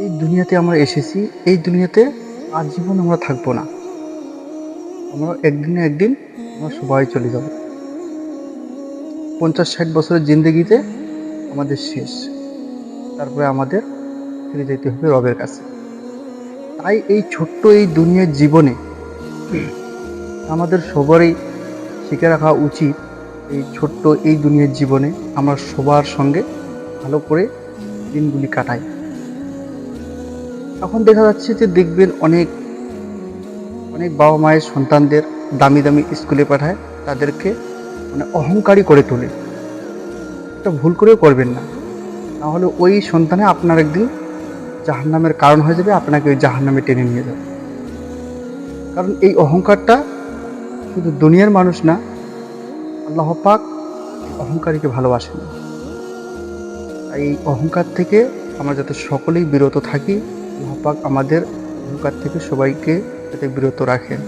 এই দুনিয়াতে আমরা এসেছি, এই দুনিয়াতে আজীবন আমরা থাকব না। আমরা একদিন একদিন আমরা সবাই চলে যাব। পঞ্চাশ ষাট বছরের জিন্দগিতে আমাদের শেষ। তারপরে আমাদের ফিরে যেতে হবে রবের কাছে। তাই এই ছোট্ট এই দুনিয়ার জীবনে আমাদের সবারই শিখে রাখা উচিত এই ছোট্ট এই দুনিয়ার জীবনে আমরা সবার সঙ্গে ভালো করে দিনগুলি কাটাই। এখন দেখা যাচ্ছে যে দেখবেন অনেক অনেক বাবা মায়ের সন্তানদের দামি দামি স্কুলে পাঠায়, তাদেরকে মানে অহংকারী করে তোলে। এটা ভুল করেও করবেন না। তাহলে ওই সন্তানে আপনার একদিন জাহান্নামের কারণ হয়ে যাবে, আপনাকে ওই জাহান্নামে টেনে নিয়ে যাবে। কারণ এই অহংকারটা শুধু দুনিয়ার মানুষ না, আল্লাহ পাক অহংকারীকে ভালোবাসেন। এই অহংকার থেকে আমরা যাতে সকলেই বিরত থাকি আল্লাহ পাক আমাদের অহংকার থেকে সবাইকে যাতে বিরত রাখেন।